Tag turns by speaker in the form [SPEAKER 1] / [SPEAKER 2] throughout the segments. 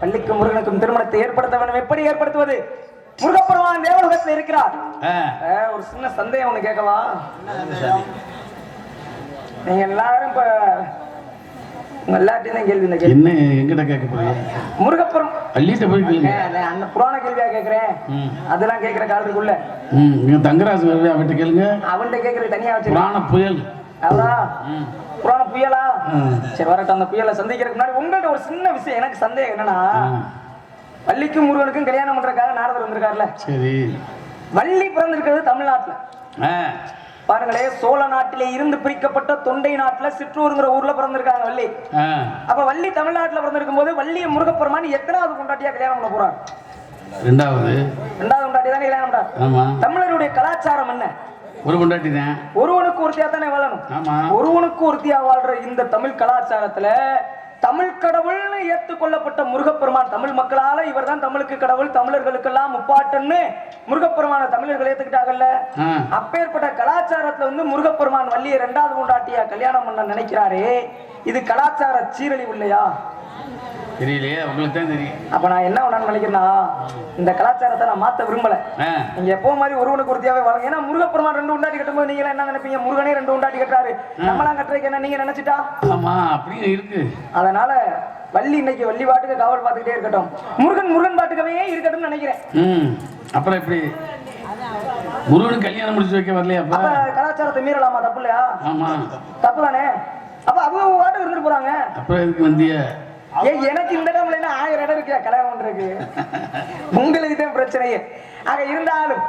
[SPEAKER 1] பள்ளிக்கு முருகனுக்கும் திருமணத்தை ஏற்படுத்த வேண்டும் எப்படி ஏற்படுத்துவது? முருகப்பெருமான் தேவலோகத்தில் இருக்கிறார். ஒரு சின்ன சந்தேகம் ஒண்ணு கேட்கலாம் நீங்க எல்லாரும் இப்ப எல்லாத்தையும் தான் கேள்வி இந்த கேள்வி
[SPEAKER 2] என்ன எங்கிட்ட கேட்க போறீங்க
[SPEAKER 1] முருகப்பெரும்.
[SPEAKER 2] அள்ளிட்ட போய் கேளுங்க
[SPEAKER 1] அந்த புராண கேள்வியா கேக்குறேன். அதெல்லாம் கேக்குற காலத்துக்குள்ள.
[SPEAKER 2] ம் நீங்க அவர்கிட்ட கேளுங்க.
[SPEAKER 1] அவன்கிட்ட கேக்குறது தனியா வச்சிருக்கான்.
[SPEAKER 2] புராண புயல்.
[SPEAKER 1] அவரா. புராண புயலா. சரி வரட்டும். அந்த புயலை சந்திக்கிறதுக்கு முன்னாடி உங்கள்ட்ட ஒரு சின்ன விஷயம் எனக்கு சந்தேகம் என்னன்னா வள்ளிக்கும் முருகனுக்கும் கல்யாணம் பண்றதுக்காக நாரதர் வந்திருக்காருல்ல
[SPEAKER 2] சரி.
[SPEAKER 1] வள்ளி பிறந்திருக்கிறது தமிழ்நாட்டுல. பாருங்களே சோழ நாட்டிலே இருந்து பிரிக்கப்பட்ட தொண்டை நாட்டுல சிற்றூருங்கிற ஊர்ல பிறந்திருக்காங்க வள்ளி. அப்ப வள்ளி தமிழ்நாட்டுல பிறந்திருக்கும் போது வள்ளிய முருகப்பெருமான் எத்தனாவது கொண்டாட்டியா கல்யாணம் பண்ண போறாரு?
[SPEAKER 2] ரெண்டாவது.
[SPEAKER 1] ரெண்டாவது கொண்டாட்டி தானே கல்யாணம் தமிழருடைய கலாச்சாரம் என்ன?
[SPEAKER 2] ஒரு கொண்டாட்டி தான்.
[SPEAKER 1] ஒருவனுக்கு ஒருத்தியா தானே வாழணும் ஒருவனுக்கு ஒருத்தியா வாழ்ற இந்த தமிழ் கலாச்சாரத்துல தமிழ் கடவுள்னு ஏற்றுக்கொள்ளப்பட்ட முருகப்பெருமான். தமிழ் மக்களால இவர்தான் தமிழுக்கு கடவுள் தமிழர்களுக்கெல்லாம் முப்பாட்டன்னு முருகப்பெருமான தமிழர்கள் ஏத்துக்கிட்டாங்கல்ல. அப்பேற்பட்ட கலாச்சாரத்துல வந்து முருகப்பெருமான் வள்ளியை ரெண்டாவது கொண்டாட்டியா கல்யாணம் பண்ண நினைக்கிறாரே. இது கலாச்சார சீரழிவு இல்லையா?
[SPEAKER 2] தெரியலையே உங்களுக்கு தான் தெரியும்.
[SPEAKER 1] அப்ப நான் என்ன பண்ணணும்னு நினைக்கிறேன்னா இந்த கலாச்சாரத்தை நான் மாத்த விரும்பல. நீங்க எப்போ மாதிரி ஒருவனுக்கு ஒருத்தியாவே வாழுங்க ஏன்னா முருகப்பெருமான் ரெண்டு உண்டாட்டி கட்டும்போது நீங்க என்ன நினைப்பீங்க? முருகனே ரெண்டு உண்டாட்டி கட்டுறாரு. நம்மளாம் கட்டுறதுக்கு என்ன நீங்க நினைச்சிட்டா?
[SPEAKER 2] ஆமா அப்படியும் இருக்கு.
[SPEAKER 1] அதனால வள்ளி இன்னைக்கு வள்ளி பாட்டுக்கு காவல் பார்த்துக்கிட்டே இருக்கட்டும். முருகன் முருகன் பாட்டுக்கவே இருக்கட்டும்னு நினைக்கிறேன்.
[SPEAKER 2] அப்புறம் எப்படி? முருகனுக்கு கல்யாணம் முடிச்சு வைக்க வரலையாப்பா
[SPEAKER 1] அப்ப? கலாச்சாரத்தை மீறலாமா? தப்பு இல்லையா?
[SPEAKER 2] ஆமா.
[SPEAKER 1] தப்பு தானே? அப்ப அவங்க பாட்டு இருந்துட்டு போறாங்க.
[SPEAKER 2] அப்புறம் எதுக்கு வந்திய?
[SPEAKER 1] ஏன் எனக்கு இந்த இடம்ல என்ன ஆயிரம் இடம் இருக்கு கல்யாணம் பண்றதுக்கு உங்களுக்கு தான் பிரச்சனையே. ஆக இருந்தாலும்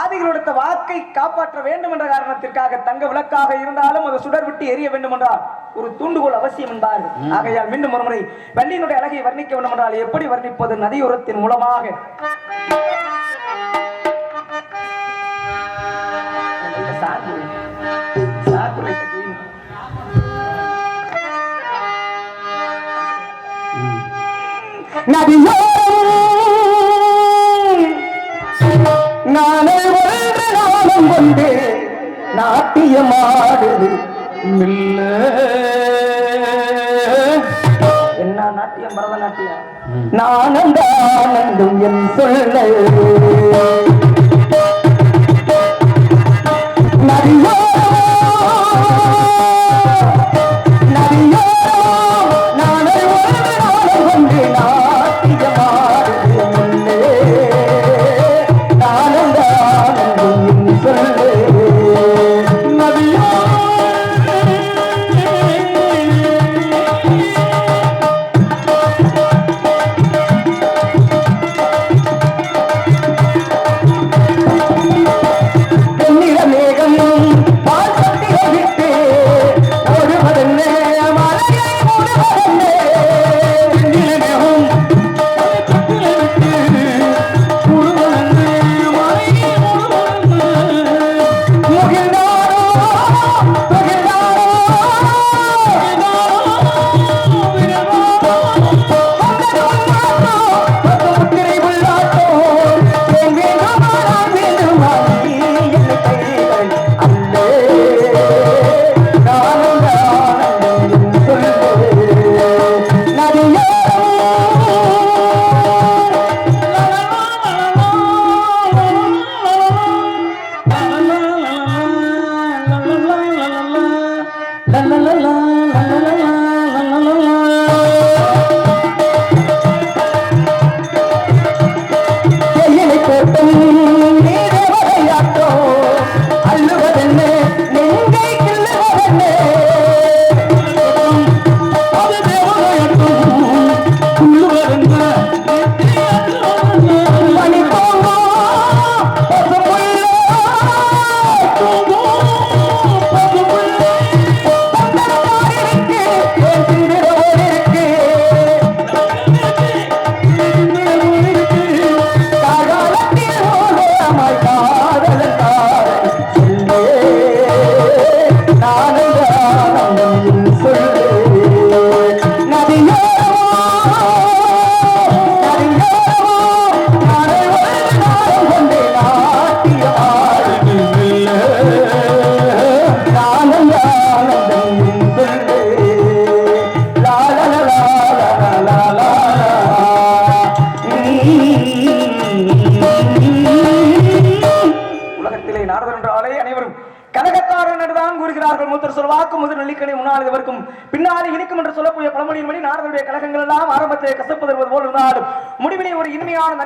[SPEAKER 1] ஆதிகளோட வாக்கை காப்பாற்ற வேண்டும் என்ற காரணத்திற்காக தங்க விளக்காக இருந்தாலும் அது சுடர் விட்டு எரிய வேண்டும் என்றால் ஒரு தூண்டுகோல் அவசியம் என்பார்கள். ஆகையால் மீண்டும் ஒருமுறை வள்ளியினுடைய அழகை வர்ணிக்க வேண்டும் என்றால் எப்படி வர்ணிப்பது நதியோரத்தின் மூலமாக? நதியோரம் நானே ஒன்று நாளும் கொண்டு நாட்டியமாடுது.
[SPEAKER 2] இல்ல.
[SPEAKER 1] என்ன நாட்டியம்? பரதநாட்டியம் நானந்த ஆனந்தும் என் சொல்ல. நதியோரம்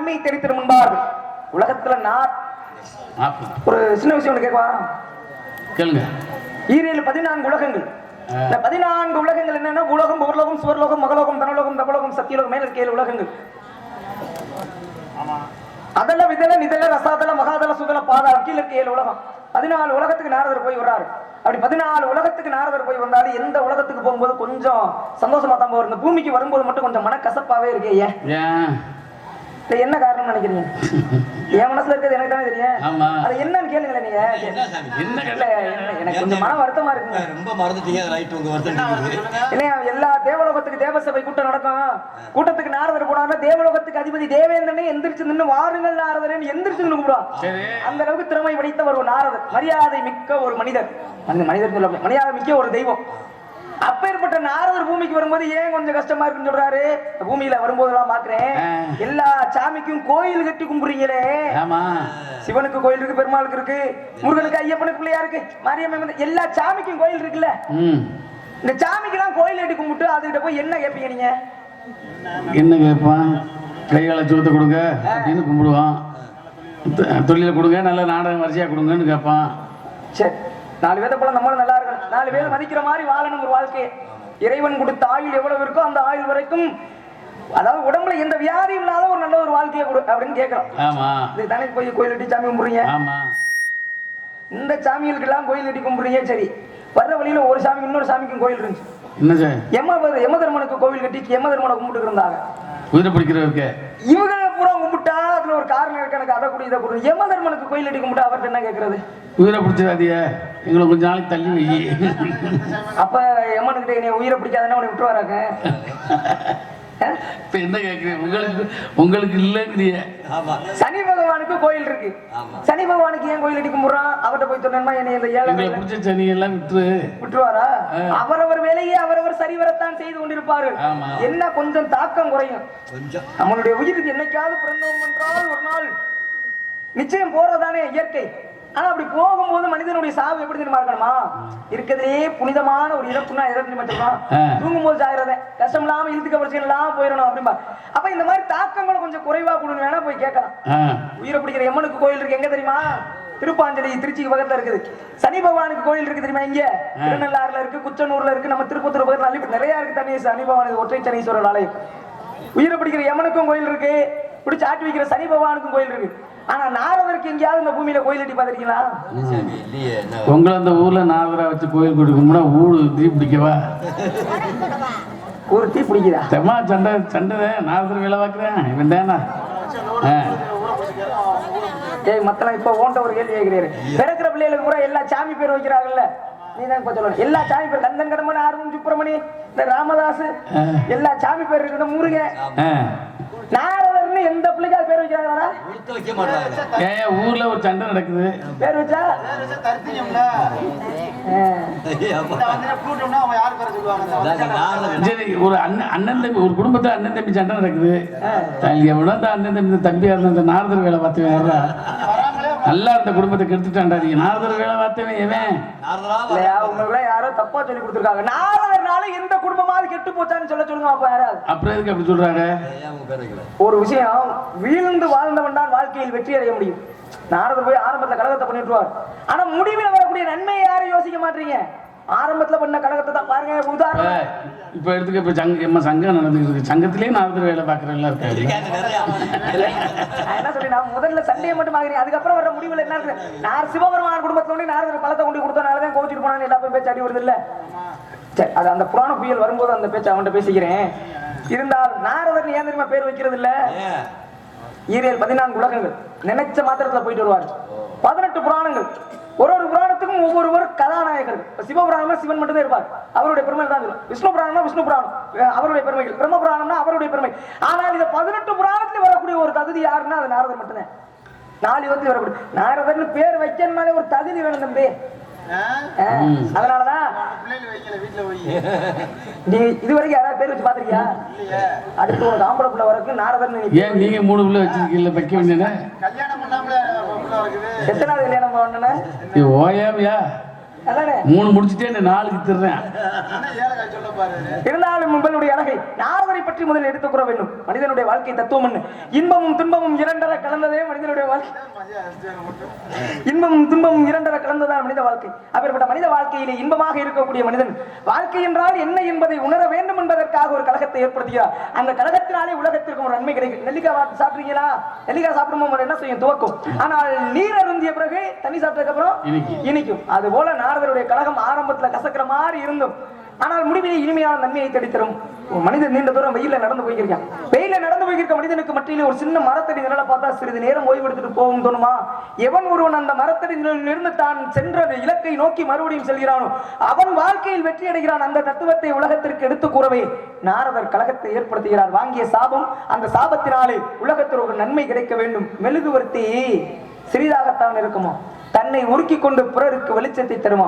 [SPEAKER 1] நன்மையை தெரிவித்திடும் முன்பார்கள் உலகத்துல நான். ஒரு சின்ன விஷயம் ஒன்று கேட்கவா?
[SPEAKER 2] கேளுங்க.
[SPEAKER 1] ஈரேழு பதினான்கு உலகங்கள். இந்த பதினான்கு உலகங்கள் என்னன்னா உலகம் உலகம் சுவர்லோகம் மகலோகம் தனலோகம் தபலோகம் சத்தியலோகம் மேல இருக்க ஏழு உலகங்கள் அதல விதல நிதல ரசாதல மகாதல சுதல பாதாள கீழ இருக்க ஏழு உலகம். பதினாலு உலகத்துக்கு நாரதர் போய் வர்றாரு. அப்படி பதினாலு உலகத்துக்கு நாரதர் போய் வந்தாலும் எந்த உலகத்துக்கு போகும்போது கொஞ்சம் சந்தோஷமா தான் போவார் இந்த பூமிக்கு வரும்போது மட்டும் கொஞ்சம் மனக்கசப்பாவே இருக்கே ஏன்? என்ன காரணம் நினைக்கிறீங்க? என் மனசுல இருக்கிறது எனக்கு தானே தெரியும்.
[SPEAKER 2] ஆமா.
[SPEAKER 1] அது என்னன்னு கேளுங்களேன் நீங்க.
[SPEAKER 3] என்ன சாமி
[SPEAKER 2] என்ன
[SPEAKER 1] இல்ல என்ன- எனக்கு கொஞ்சம் மன வருத்தமா இருக்குங்க.
[SPEAKER 3] ரொம்ப மறந்துட்டீங்க ரைட் உங்க வருத்தம் இருக்குது
[SPEAKER 1] இல்லையா எல்லா தேவலோகத்துக்கு தேவசபை கூட்டம் நடக்கும். கூட்டத்துக்கு நாரதர் போனாருன்னா தேவலோகத்துக்கு அதிபதி தேவேந்திரனே எந்திரிச்சு நின்று வாருங்கள் நாரதரன் எந்திரிச்சு நின்று கூப்பிடுவான்
[SPEAKER 2] சரி.
[SPEAKER 1] அந்த அளவுக்கு திறமை படைத்தவர் ஒரு நாரதர். மரியாதை மிக்க ஒரு மனிதர். அந்த மனிதர் சொல்ல. மரியாதை மிக்க ஒரு தெய்வம். அப்பேற்பட்ட நாரதர் பூமிக்கு வரும்போது ஏன் கொஞ்சம் கஷ்டமா இருக்குன்னு சொல்றாரு? பூமியில வரும்போதெல்லாம் பாக்குறேன். எல்லா சாமிக்கும் கோயில் கட்டி கும்பிடுறீங்களே.
[SPEAKER 2] ஆமா.
[SPEAKER 1] சிவனுக்கு கோயில் இருக்கு பெருமாளுக்கு இருக்கு முருகனுக்கு ஐயப்பனுக்கு பிள்ளையா இருக்கு மாரியம்மன் எல்லா சாமிக்கும் கோயில் இருக்குல்ல? இந்த சாமிக்கெல்லாம் கோயில் கட்டி கும்பிட்டு அதுகிட்ட போய் என்ன கேட்பீங்க நீங்க?
[SPEAKER 2] என்ன கேட்பான் கையால சுகத்தை கொடுங்க அப்படின்னு கும்பிடுவான். தொழிலை கொடுங்க நல்ல நாடகம் வரிசையா கொடுங்கன்னு கேட்பான்.
[SPEAKER 1] சரி. நாலு பேரை போல நம்மளும் நல்லா இருக்கணும். நாலு பேர் மதிக்கிற மாதிரி வாழணும் ஒரு வாழ்க்கையை இறைவன் கொடுத்த ஆயுள் எவ்வளவு இருக்கோ அந்த ஆயுள் வரைக்கும் அதாவது உடம்புல எந்த வியாதியும் இல்லாத ஒரு நல்ல ஒரு வாழ்க்கையை கொடு அப்படின்னு கேட்கறோம். இது தானே போய் கோயில் கட்டி சாமி கும்பிடுறீங்க. இந்த சாமிகளுக்கெல்லாம் கோயில் கட்டி கும்பிடுறீங்க சரி. வர்ற வழியில ஒரு சாமி இன்னொரு சாமிக்கும் கோயில் இருந்துச்சு.
[SPEAKER 2] என்ன சார்?
[SPEAKER 1] எம எம தர்மனுக்கு கோவில் கட்டி எம தர்மனை கும்பிட்டு இருந்தாங்க.
[SPEAKER 2] உயிரை பிடிக்கிறவருக்கு
[SPEAKER 1] இவங்க பூரா கும்பிட்டா அதுல ஒரு காரணம் இருக்கு எனக்கு அதை கூட இதை கூட. யம தர்மனுக்கு கோயில் கட்டி கும்பிட்டா அவர்கிட்ட என்ன கேட்கறது
[SPEAKER 2] உயிரை பிடிச்சிடாதிய எங்களை கொஞ்ச நாளைக்கு தள்ளி வை.
[SPEAKER 1] அப்ப எம்மனுக்கிட்ட என்னை உயிரை பிடிக்காதுன்னா உன்னை விட்டுருவாராங்க?
[SPEAKER 2] இப்ப என்ன கேட்குறேன் உங்களுக்கு உங்களுக்கு இல்லைங்கிறிய.
[SPEAKER 3] ஆமா.
[SPEAKER 1] சனி பகவானுக்கு கோயில் இருக்கு.
[SPEAKER 3] ஆமா.
[SPEAKER 1] சனி பகவானுக்கு ஏன் கோயில் அடி கும்பிடுறான் அவர்கிட்ட போய் சொன்னா என்னை இந்த ஏழை
[SPEAKER 2] பிடிச்ச சனி எல்லாம் விட்டுரு.
[SPEAKER 1] விட்டுருவாரா? அவரவர் வேலையை அவரவர் சரிவரத்தான் செய்து கொண்டிருப்பார்கள்.
[SPEAKER 2] ஆமா.
[SPEAKER 1] என்ன கொஞ்சம் தாக்கம் குறையும். நம்மளுடைய உயிருக்கு என்னைக்காவது பிறந்தோம் என்றால் ஒரு நாள் நிச்சயம் போறதானே இயற்கை. ஆனா அப்படி போகும்போது மனிதனுடைய சாவு எப்படி தெரியுமா இருக்கணுமா? இருக்கிறதுலே புனிதமான ஒரு இறப்புனா தெரியுமா சொல்றான்
[SPEAKER 2] ஆ.
[SPEAKER 1] தூங்கும்போது சாகிறத கஷ்டம் இல்லாம இழுத்துக்க பிரச்சனை இல்லாம போயிடணும் அப்படிம்பா. அப்ப இந்த மாதிரி தாக்கங்களை கொஞ்சம் குறைவா கொடுங்க வேணா போய் கேட்கலாம். உயிரை பிடிக்கிற எம்மனுக்கு கோயில் இருக்கு. எங்க தெரியுமா? திருப்பாஞ்சலி திருச்சிக்கு பக்கத்துல இருக்குது. சனி பகவானுக்கு கோயில் இருக்கு தெரியுமா இங்க? திருநள்ளாறுல இருக்கு குச்சனூர்ல இருக்கு நம்ம திருப்பத்தூர் பக்கத்துல அள்ளி நிறைய இருக்கு தண்ணி சனி பகவானுக்கு ஒற்றை சனீஸ்வரர் ஆலயம். உயிரை பிடிக்கிற யமனுக்கும் கோயில் இருக்கு. பிடிச்சு ஆட்டி வைக்கிற சனி பகவானுக்கும் கோயில் இருக்கு. ஆனா நாரதருக்கு எங்கேயாவது இந்த பூமியில கோயில் கட்டி பாத்திருக்கீங்களா
[SPEAKER 2] உங்களை அந்த ஊர்ல நாகரா வச்சு கோயில் கொடுக்கும்னா ஊடு தீ பிடிக்கவா?
[SPEAKER 1] ஒரு தீ பிடிக்குதா?
[SPEAKER 2] செம்மா சண்டை சண்டை நாகர் வேலை பார்க்குறேன். இவன் தானா?
[SPEAKER 1] ஏய் மத்தலாம் இப்ப ஓண்ட ஒரு கேள்வி கேட்கிறாரு பிறக்கிற பிள்ளைகளுக்கு கூட எல்லா சாமி பேர் வைக்கிறாங்கல்ல? நீ தான் இப்ப சொல்லணும். எல்லா சாமி பேர் கந்தன் கடம்பன் அருண் சுப்பிரமணி இந்த ராமதாஸ் எல்லா சாமி பேர் இருக்கணும் முருகன்.
[SPEAKER 2] ஆ.
[SPEAKER 1] எந்த பிள்ளைக்காவது பேர் வைக்கிறாங்களா
[SPEAKER 3] வைக்க மாட்டாங்க.
[SPEAKER 2] ஏன் ஊர்ல ஒரு சண்டை நடக்குது.
[SPEAKER 1] பேர் வச்சா?
[SPEAKER 2] சரி ஒரு அண்ணன் அண்ணன் தம்பி ஒரு குடும்பத்துல அண்ணன் தம்பி சண்டை நடக்குது. எவ்வளோ அந்த அண்ணன் தம்பி தம்பியா இருந்த நாரதர் வேலை பார்த்தவன் யாரா நல்லா இருந்த குடும்பத்தை கெடுத்துட்டான்டா நீங்க நாரதர் வேலை எவன்
[SPEAKER 3] நாரதரா
[SPEAKER 1] இல்லையா யாரோ தப்பா சொல்லி கொடுத்துருக்காங்க. நாரதர்னால எந்த குடும்பமாவது கெட்டு போச்சான்னு சொல்ல சொல்லுங்க அப்ப யாராவது.
[SPEAKER 2] அப்புறம் எதுக்கு அப்படி சொல்றாங்க?
[SPEAKER 1] ஒரு விஷயம் வீழ்ந்து வாழ்ந்தவன் தான் வாழ்க்கையில் வெற்றி அடைய முடியும். நாரதர் போய் ஆரம்பத்துல கழகத்தை பண்ணிட்டுருவார் ஆனா முடிவில் வரக்கூடிய நன்மையை யாரும் யோசிக்க மாட்டீங்க. ஆரம்பத்துல பண்ண கழகத்தை தான் பாருங்க உதாரணம்.
[SPEAKER 2] இப்ப எடுத்துக்க இப்ப சங்க எம்ம சங்கம் நடந்துட்டு இருக்கு. சங்கத்திலேயே நாரதர் வேலை
[SPEAKER 3] நிறையா
[SPEAKER 1] நான் என்ன சொல்லி நான் முதல்ல சண்டையை மட்டும் ஆகிறேன் அதுக்கப்புறம் வர முடிவில் என்ன இருக்கு? நான் சிவபெருமான் குடும்பத்துல கொண்டு நாரதர் பழத்தை கொண்டு கொடுத்தனாலதான் கோச்சிட்டு போனான்னு எல்லா பேரும் பேச்சு அடி வருது இல்ல? சரி அது அந்த புராண புயல் வரும்போது அந்த பேச்சு அவன்கிட்ட பேசிக்கிறேன். இருந்தால் நாரதர் ஏன் தெரியுமா பேர் வைக்கிறது இல்ல? ஈரேல் பதினான்கு உலகங்கள். நினைச்ச மாத்திரத்துல போயிட்டு வருவார். பதினெட்டு புராணங்கள். ஒரு ஒரு புராணத்துக்கும் ஒவ்வொருவர் கதாநாயகர் சிவபுராணம்னா சிவன் மட்டும் தான் இருப்பார். அவருடைய பெருமை தான் சொல்லும் விஷ்ணு புராணம்னா விஷ்ணு புராணம். அவருடைய பெருமைகள் பிரம்ம புராணம்னா அவருடைய பெருமை. ஆனால் இந்த பதினெட்டு புராணத்துல வரக்கூடிய ஒரு தகுதி யாருன்னா அது நாரதர் மட்டும்தான். நாலு வந்து வரக்கூடிய நாரதர்னு பேர் வைக்கணும்னாலே ஒரு தகுதி வேணும் தம்பி. அதனாலதான். நீ இதுவரைக்கும் யாராவது பேர் வச்சு பாத்திருக்கியா அடுத்து உனக்கு ஆம்பளை பிள்ளை வரக்கு நாரதர்னு நீ
[SPEAKER 2] ஏன் நீங்க மூணு பிள்ளை வச்சிருக்கீங்களா வைக்க வேண்டியது?
[SPEAKER 1] எத்தனாவது கல்யாணம் பண்ணன
[SPEAKER 2] இது ஓயாமையா? மூணு முடிச்சுட்டே நாலுக்கு திருறேன்
[SPEAKER 1] இருந்தாலும் உங்களுடைய அழகை நாவரை பற்றி முதலில் எடுத்துக் கூற வேண்டும்? மனிதனுடைய வாழ்க்கை தத்துவம் என்ன? இன்பமும் துன்பமும் இரண்டர கலந்ததே மனிதனுடைய வாழ்க்கை. இன்பமும் துன்பமும் இரண்டர கலந்ததான் மனித வாழ்க்கை. அப்பேற்பட்ட மனித வாழ்க்கையிலே இன்பமாக இருக்கக்கூடிய மனிதன் வாழ்க்கை என்றால் என்ன என்பதை உணர வேண்டும் என்பதற்காக ஒரு கழகத்தை ஏற்படுத்துகிறார் அந்த கழகத்தினாலே உலகத்திற்கு ஒரு நன்மை கிடைக்கும். நெல்லிக்காய் சாப்பிடுறீங்களா? நெல்லிக்காய் சாப்பிடும்போது என்ன செய்யும்? துவக்கும். ஆனால் நீர் அருந்திய பிறகு தண்ணி சாப்பிட்டதுக்கு அப்புறம்
[SPEAKER 2] இனிக்கும்.
[SPEAKER 1] இனிக்கும். அது போல நாரதருடைய கழகம் ஆரம்பத்துல கசக்கிற மாதிரி இருந்தும் ஆனால் முடிவிலே இனிமையான நன்மையை தடித்தரும். மனிதன் நீண்ட தூரம் வெயில நடந்து போயிருக்கான் வெயில நடந்து போயிருக்க மனிதனுக்கு மத்தியிலே ஒரு சின்ன மரத்தடி நிழலை பார்த்தா சிறிது நேரம் ஓய்வு எடுத்துட்டு போகும் தோணுமா? எவன் ஒருவன் அந்த மரத்தடி நிழலிலிருந்து தான் சென்ற இலக்கை நோக்கி மறுபடியும் செல்கிறானோ? அவன் வாழ்க்கையில் வெற்றி அடைகிறான். அந்த தத்துவத்தை உலகத்திற்கு எடுத்து கூறவே நாரதர் கழகத்தை ஏற்படுத்துகிறார். வாங்கிய சாபம் அந்த சாபத்தினாலே உலகத்தில் ஒரு நன்மை கிடைக்க வேண்டும். மெழுகுவர்த்தி சிறிதாகத்தான் இருக்குமா? தன்னை உருக்கி கொண்டு பிறருக்கு வெளிச்சத்தை தருமா?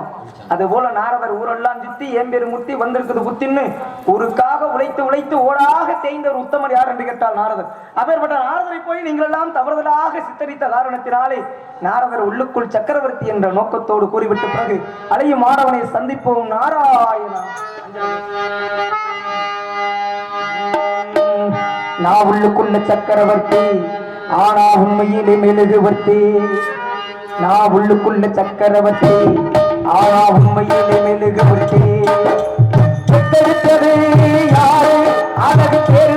[SPEAKER 1] அது போல நாரதர் ஊரெல்லாம் சுத்தி ஏம்பெரு முத்தி வந்திருக்குது புத்தின்னு. ஊருக்காக உழைத்து உழைத்து ஓடாக தேய்ந்த ஒரு உத்தமர் யார் என்று கேட்டால் நாரதர். அப்பேற்பட்ட நாரதரை போய் நீங்கள் எல்லாம் தவறுதலாக சித்தரித்த காரணத்தினாலே நாரதர் உள்ளுக்குள் சக்கரவர்த்தி என்ற நோக்கத்தோடு கூறிவிட்ட பிறகு அலையும் மாணவனை சந்திப்போம் நாராயணா. நான் உள்ளுக்குள்ள சக்கரவர்த்தி ஆனா உண்மையிலே மெழுகுவர்த்தி நான் உள்ளுக்குள்ள சக்கரவர்த்தி. ஆனா உண்மையிலே மெழுகுவர்த்தி பெத்தெடுத்தது யாரு? அழகு பேர்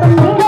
[SPEAKER 1] Thank you.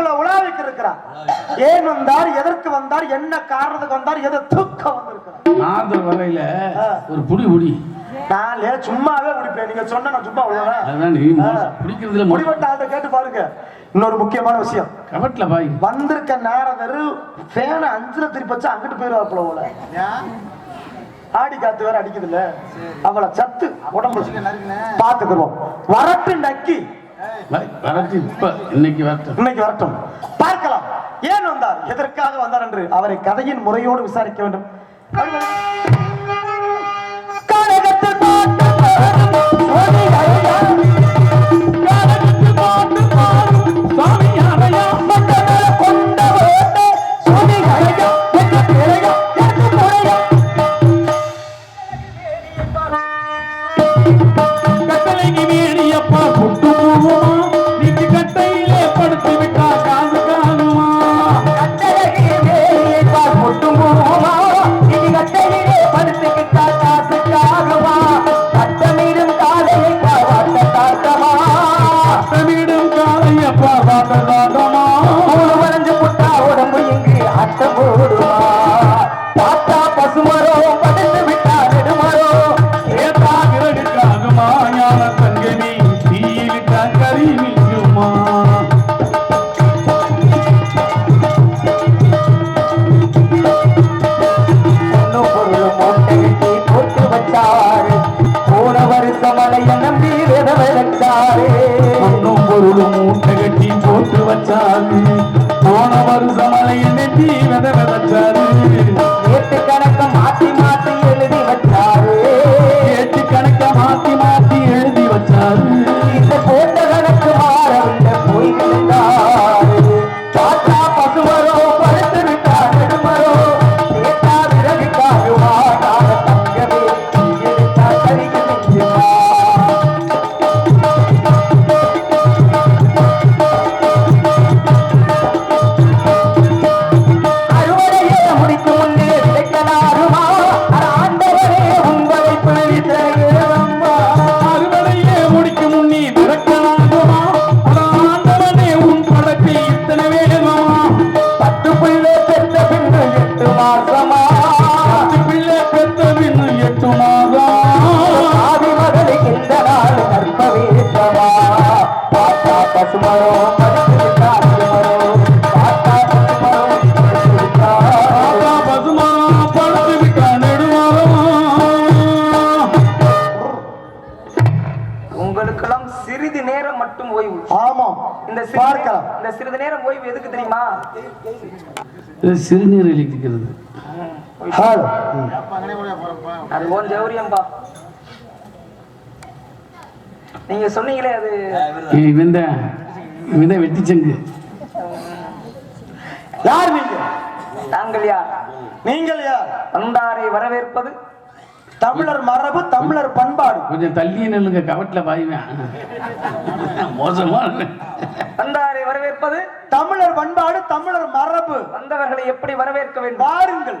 [SPEAKER 1] இடத்துக்குள்ள உலாவிக்கு இருக்கிறார். ஏன் வந்தார் எதற்கு வந்தார் என்ன காரணத்துக்கு வந்தார் எதை தூக்க வந்திருக்கிறார்
[SPEAKER 2] வரையில ஒரு புடி புடி
[SPEAKER 1] நான் சும்மாவே முடிப்பேன் நீங்க சொன்ன நான் சும்மா.
[SPEAKER 2] பிடிக்கிறதுல.
[SPEAKER 1] முடிவட்ட ஆள்கிட்ட கேட்டு பாருங்க. இன்னொரு முக்கியமான விஷயம்.
[SPEAKER 2] கபட்ல பாய்.
[SPEAKER 1] வந்திருக்க நாரதர் ஃபேனை அஞ்சுல திருப்பி வச்சு அங்கிட்டு போயிருவார் போல. போல ஆடி காத்து வேற அடிக்குதுல்ல. அவளை சத்து உடம்பு. பாத்துக்கிறோம் வரட்டு நக்கி.
[SPEAKER 2] வரட்டும் இப்ப இன்னைக்கு வரட்டும்.
[SPEAKER 1] இன்னைக்கு வரட்டும். பார்க்கலாம். ஏன் வந்தார்? எதற்காக வந்தார் என்று அவரை கதையின் முறையோடு விசாரிக்க வேண்டும். கனகத்தில் இந்த
[SPEAKER 4] பார்க்கலாம்.
[SPEAKER 1] இந்த சிறிது நேரம் ஓய்வு எதுக்கு தெரியுமா?
[SPEAKER 2] இது சிறுநீர் இழிக்கிறது.
[SPEAKER 1] அது ஓன் ஜௌரியம்பா நீங்க சொன்னீங்களே அது.
[SPEAKER 2] இவன் தான் இவன் தான் வெட்டிச்சங்கு
[SPEAKER 4] யார் நீங்க
[SPEAKER 1] தாங்கள் யார்?
[SPEAKER 4] நீங்கள் யார்?
[SPEAKER 1] வந்தாரை வரவேற்பது
[SPEAKER 4] தமிழர் மரபு தமிழர் பண்பாடு.
[SPEAKER 2] கொஞ்சம் தள்ளியே நில்லுங்க கவட்டில் பாய்வேன் மோசமான
[SPEAKER 1] வந்தாரை வரவேற்பது
[SPEAKER 4] தமிழர் பண்பாடு தமிழர் மரபு.
[SPEAKER 1] வந்தவர்களை எப்படி வரவேற்க வேண்டும்?
[SPEAKER 4] வாருங்கள்.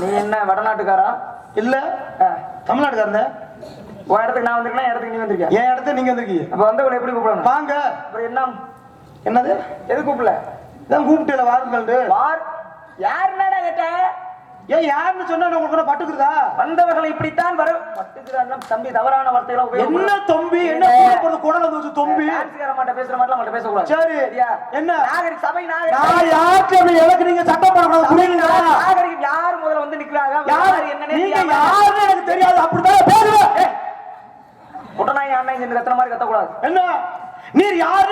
[SPEAKER 1] நீ என்ன வடநாட்டுக்காரா?
[SPEAKER 4] இல்ல.
[SPEAKER 1] ஆ.
[SPEAKER 4] தமிழ்நாட்டுக்காரங்க
[SPEAKER 1] உன் இடத்துக்கு நான் வந்திருக்கேன்? இடத்துக்கு நீ வந்திருக்கியா?
[SPEAKER 4] என் இடத்த நீங்க வந்திருக்கீங்க.
[SPEAKER 1] அப்ப வந்தவங்களை எப்படி கூப்பிடணும்?
[SPEAKER 4] வாங்க.
[SPEAKER 1] அப்புறம் என்ன?
[SPEAKER 4] என்னது?
[SPEAKER 1] எது கூப்பிடல?
[SPEAKER 4] இதான் கூப்பிட்டு வாருங்கள்
[SPEAKER 1] வார். யாருன்னா கேட்ட?
[SPEAKER 4] ஏன் யாருன்னு சொன்னா உங்களுக்கு பட்டுக்குதா
[SPEAKER 1] வந்தவர்களை இப்படித்தான் வர தம்பி தவறான வார்த்தைகளை
[SPEAKER 4] என்ன தொம்பி? என்ன கூட போறது குடல வந்து தொம்பி.
[SPEAKER 1] மாட்ட பேசுற மாதிரி அவங்கள்ட்ட பேசக்கூடாது.
[SPEAKER 4] சரி? என்ன?
[SPEAKER 1] நாகரிக சபை
[SPEAKER 4] நான்
[SPEAKER 1] நாகரிக
[SPEAKER 4] யாருக்கு எனக்கு நீங்க சட்டம் போடக்கூடாது புரியுங்களா
[SPEAKER 1] நாகரிகம் யார் முதல்ல வந்து நிக்கிறாங்க?
[SPEAKER 4] யார்?
[SPEAKER 1] என்னன்னு
[SPEAKER 4] நீங்க யாருன்னு எனக்கு தெரியாது. அப்படிதான் பேசுவேன்.
[SPEAKER 1] முட்டநாய் அண்ணன் இந்த கத்துற மாதிரி கத்தக்கூடாது.
[SPEAKER 4] என்ன? நீர் யாரு?